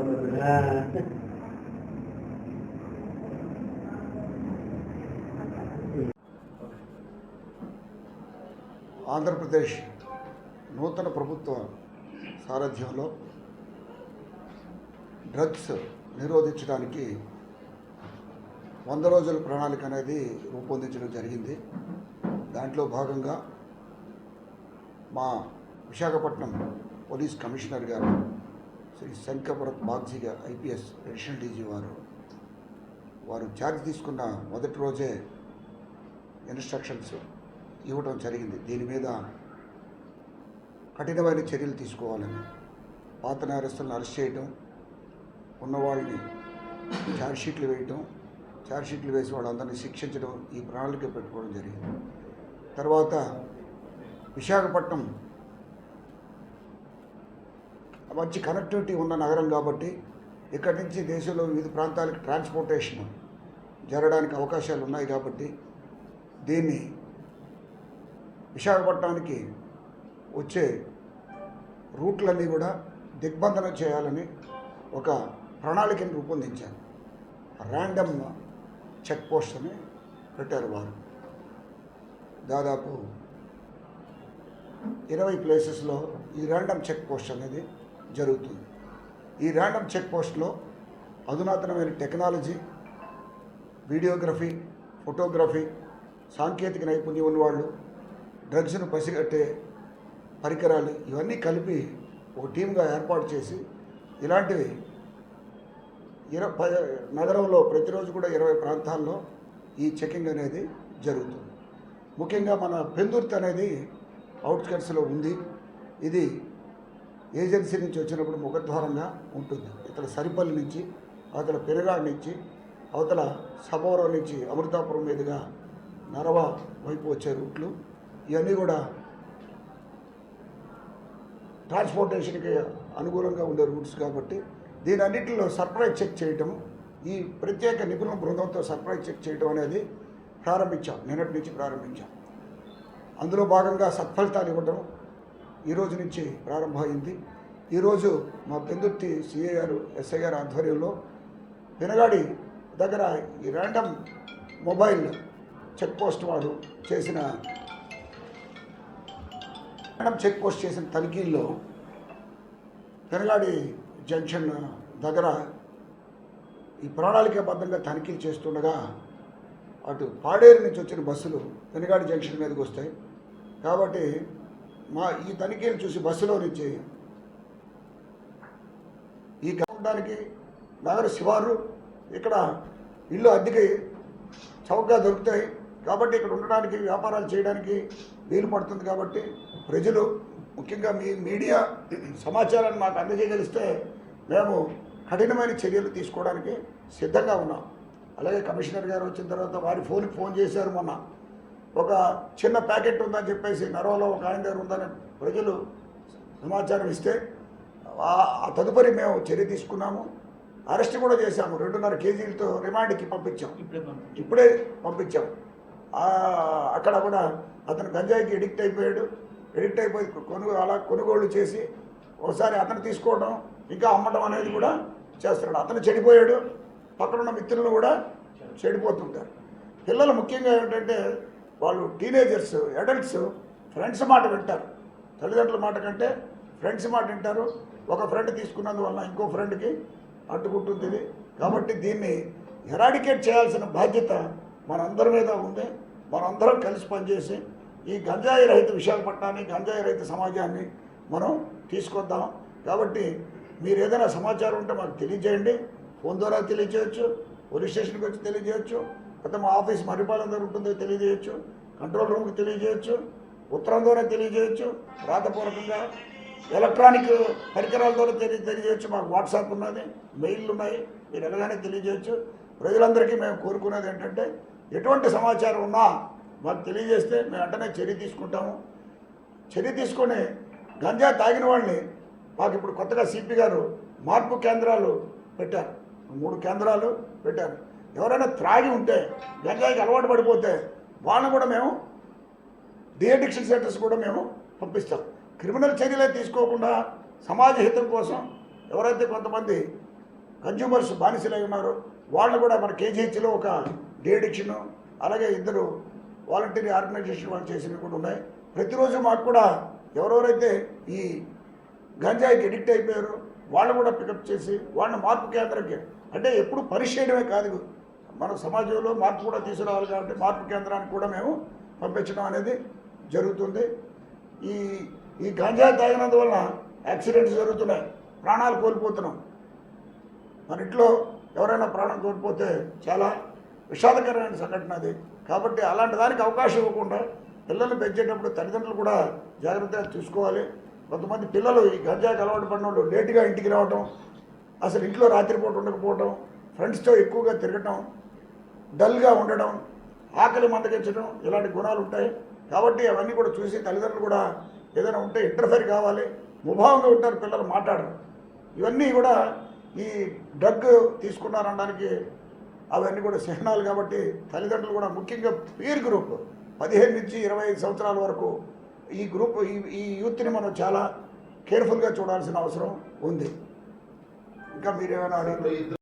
ఆంధ్రప్రదేశ్ నూతన ప్రభుత్వ సారథ్యంలో డ్రగ్స్ నిరోధించడానికి వంద రోజుల ప్రణాళిక అనేది రూపొందించడం జరిగింది. దాంట్లో భాగంగా మా విశాఖపట్నం పోలీస్ కమిషనర్ గారు శ్రీ శంకరపురం బాగ్జీగా ఐపీఎస్ అడిషనల్ డీజీ వారు వారు ఛార్జ్ తీసుకున్న మొదటి రోజే ఇన్స్ట్రక్షన్స్ ఇవ్వడం జరిగింది. దీని మీద కఠినమైన చర్యలు తీసుకోవాలని పాత నేరస్తులను అరెస్ట్ చేయటం ఉన్నవాళ్ళని ఛార్జ్షీట్లు వేయటం ఛార్జ్షీట్లు వేసి వాళ్ళందరినీ శిక్షించడం ఈ ప్రణాళిక పెట్టుకోవడం జరిగింది. తర్వాత విశాఖపట్నం మంచి కనెక్టివిటీ ఉన్న నగరం కాబట్టి ఇక్కడి నుంచి దేశంలో వివిధ ప్రాంతాలకు ట్రాన్స్పోర్టేషన్ జరగడానికి అవకాశాలు ఉన్నాయి కాబట్టి దీన్ని విశాఖపట్నానికి వచ్చే రూట్లన్నీ కూడా దిగ్బంధన చేయాలని ఒక ప్రణాళికను రూపొందించారు. ర్యాండమ్ చెక్ పోస్ట్ అని పెట్టారు వారు. దాదాపు ఇరవై ప్లేసెస్లో ఈ ర్యాండమ్ చెక్ పోస్ట్ అనేది జరుగుతుంది. ఈ ర్యాండమ్ చెక్ పోస్ట్లో అధునాతనమైన టెక్నాలజీ వీడియోగ్రఫీ ఫోటోగ్రఫీ సాంకేతిక నైపుణ్యం ఉన్నవాళ్ళు డ్రగ్స్ను పసిగట్టే పరికరాలు ఇవన్నీ కలిపి ఒక టీమ్గా ఏర్పాటు చేసి ఇలాంటివి ఇరవై నగరంలో ప్రతిరోజు కూడా ఇరవై ప్రాంతాల్లో ఈ చెకింగ్ అనేది జరుగుతుంది. ముఖ్యంగా మన పెందుర్తి అనేది అవుట్స్కట్స్లో ఉంది. ఇది ఏజెన్సీ నుంచి వచ్చినప్పుడు ముఖద్వారంగా ఉంటుంది. ఇక్కడ సరిపల్లి నుంచి అవతల పెరుగాడు నుంచి అవతల సభవరం నుంచి అమృతాపురం మీదుగా నరవ వైపు వచ్చే రూట్లు. ఇవన్నీ కూడా ట్రాన్స్పోర్టేషన్కి అనుకూలంగా ఉండే రూట్స్ కాబట్టి దీని అన్నింటిలో సర్ప్రైజ్ చెక్ చేయటం ఈ ప్రత్యేక నిపుణుల బృందంతో సర్ప్రైజ్ చెక్ చేయడం అనేది ప్రారంభించాం. నిన్నటి నుంచి ప్రారంభించాం. అందులో భాగంగా సత్ఫలితాలు ఇవ్వడం ఈ రోజు నుంచి ప్రారంభమైంది. ఈరోజు మా పెందుర్తి సిఏ గారు ఎస్ఐ గారు ఆధ్వర్యంలో వినగాడి దగ్గర ఈ ర్యాండమ్ మొబైల్ చెక్ పోస్ట్ వాడు చేసిన ర్యాండమ్ చెక్ పోస్ట్ చేసిన తనిఖీల్లో పెనగాడి జంక్షన్ దగ్గర ఈ ప్రణాళికాబద్ధంగా తనిఖీలు చేస్తుండగా అటు పాడేరు నుంచి వచ్చిన బస్సులు పెనగాడి జంక్షన్ మీదకి వస్తాయి. కాబట్టి మా ఈ తనిఖీలు చూసి బస్సులో నుంచి ఈ గమనికి నగర శివారు ఇక్కడ ఇల్లు అద్దెకి చౌకగా దొరుకుతాయి. కాబట్టి ఇక్కడ ఉండడానికి వ్యాపారాలు చేయడానికి వీలు పడుతుంది కాబట్టి ప్రజలు ముఖ్యంగా మీ మీడియా సమాచారాన్ని మాకు అందజేయగలిస్తే మేము కఠినమైన చర్యలు తీసుకోవడానికి సిద్ధంగా ఉన్నాం. అలాగే కమిషనర్ గారు వచ్చిన తర్వాత వారి ఫోన్కి ఫోన్ చేశారు మొన్న. ఒక చిన్న ప్యాకెట్ ఉందని చెప్పేసి నరవలో ఒక ఆయన దగ్గర ఉందని ప్రజలు సమాచారం ఇస్తే తదుపరి మేము చర్య తీసుకున్నాము. అరెస్ట్ కూడా చేశాము. రెండున్నర కేజీలతో రిమాండ్కి పంపించాం. ఇప్పుడే పంపించు. అక్కడ కూడా అతను గంజాయికి ఎడిక్ట్ అయిపోయాడు. ఎడిక్ట్ అయిపోయి కొనుగో అలా కొనుగోలు చేసి ఒకసారి అతను తీసుకోవడం ఇంకా అమ్మడం అనేది కూడా చేస్తున్నాడు. అతను చెడిపోయాడు. పక్కన ఉన్న మిత్రులు కూడా చెడిపోతుంటారు. పిల్లలు ముఖ్యంగా ఏంటంటే వాళ్ళు టీనేజర్స్ అడల్ట్స్ ఫ్రెండ్స్ మాట వింటారు. తల్లిదండ్రుల మాట కంటే ఫ్రెండ్స్ మాట వింటారు. ఒక ఫ్రెండ్ తీసుకున్నందువల్ల ఇంకో ఫ్రెండ్కి అడ్డుకుంటుంది కాబట్టి దీన్ని ఎరాడికేట్ చేయాల్సిన బాధ్యత మనందరి మీద ఉంది. మనందరం కలిసి పనిచేసి ఈ గంజాయి రహిత విశాఖపట్నాన్ని గంజాయి రహిత సమాజాన్ని మనం తీసుకొద్దాం. కాబట్టి మీరు ఏదైనా సమాచారం ఉంటే మాకు తెలియజేయండి. ఫోన్ ద్వారా తెలియజేయచ్చు. పోలీస్ స్టేషన్కి వచ్చి తెలియజేయచ్చు. కొత్త మా ఆఫీస్ మరిపాలెం దగ్గర ఉంటుందో తెలియజేయచ్చు. కంట్రోల్ రూమ్కి తెలియజేయచ్చు. ఉత్తరం ద్వారా తెలియజేయచ్చు. రాతపూర్వకంగా ఎలక్ట్రానిక్ పరికరాల ద్వారా తెలియ తెలియజేయచ్చు. మాకు వాట్సాప్ ఉన్నది. మెయిల్ ఉన్నాయి. మీరు ఎలాగైనా తెలియజేయచ్చు. ప్రజలందరికీ మేము కోరుకునేది ఏంటంటే ఎటువంటి సమాచారం ఉన్నా మాకు తెలియజేస్తే మేము వెంటనే చర్య తీసుకుంటాము. చర్య తీసుకొని గంజా తాగిన వాళ్ళని మాకు ఇప్పుడు కొత్తగా సిపి గారు మార్పు కేంద్రాలు పెట్టారు. మూడు కేంద్రాలు పెట్టారు. ఎవరైనా త్రాగి ఉంటే గంజాయికి అలవాటు పడిపోతే వాళ్ళని కూడా మేము డిఎడిక్షన్ సెంటర్స్ కూడా మేము పంపిస్తాం. క్రిమినల్ చర్యలే తీసుకోకుండా సమాజ హితం కోసం ఎవరైతే కొంతమంది కన్జ్యూమర్స్ బానిసలై ఉన్నారో వాళ్ళు కూడా మన కేజీహెచ్లో ఒక డిఎడిక్షన్ అలాగే ఇద్దరు వాలంటీర్ ఆర్గనైజేషన్ వాళ్ళు చేసినవి కూడా ఉన్నాయి. ప్రతిరోజు మాకు కూడా ఎవరెవరైతే ఈ గంజాయికి ఎడిక్ట్ అయిపోయారో వాళ్ళు కూడా పికప్ చేసి వాళ్ళని మార్పు కేంద్రంకి అంటే ఎప్పుడు పరీక్ష చేయడమే కాదు మన సమాజంలో మార్పు కూడా తీసుకురావాలి కాబట్టి మార్పు కేంద్రానికి కూడా మేము పంపించడం అనేది జరుగుతుంది. ఈ ఈ గంజా తాగినందువల్ల యాక్సిడెంట్స్ జరుగుతున్నాయి. ప్రాణాలు కోల్పోతున్నాం. మన ఇంట్లో ఎవరైనా ప్రాణం కోల్పోతే చాలా విషాదకరమైన సంఘటన అది. కాబట్టి అలాంటి దానికి అవకాశం ఇవ్వకుండా పిల్లల్ని పెంచేటప్పుడు తల్లిదండ్రులు కూడా జాగ్రత్తగా చూసుకోవాలి. కొంతమంది పిల్లలు ఈ గంజాకి అలవాటు పడిన వాళ్ళు లేటుగా ఇంటికి రావటం అసలు ఇంట్లో రాత్రిపూట ఉండకపోవటం ఫ్రెండ్స్తో ఎక్కువగా తిరగటం డల్గా ఉండడం ఆకలి మందగించడం ఇలాంటి గుణాలు ఉంటాయి. కాబట్టి అవన్నీ కూడా చూసి తల్లిదండ్రులు కూడా ఏదైనా ఉంటే ఇంటర్ఫైర్ కావాలి. ముభావంగా ఉంటారు పిల్లలు మాట్లాడరు. ఇవన్నీ కూడా ఈ డ్రగ్ తీసుకున్నారనడానికి అవన్నీ కూడా చిహ్నాలు కాబట్టి తల్లిదండ్రులు కూడా ముఖ్యంగా పీర్ గ్రూప్ పదిహేను నుంచి ఇరవై ఐదు సంవత్సరాల వరకు ఈ గ్రూప్ ఈ ఈ యూత్ని మనం చాలా కేర్ఫుల్గా చూడాల్సిన అవసరం ఉంది. ఇంకా మీరేమైనా అడిగితే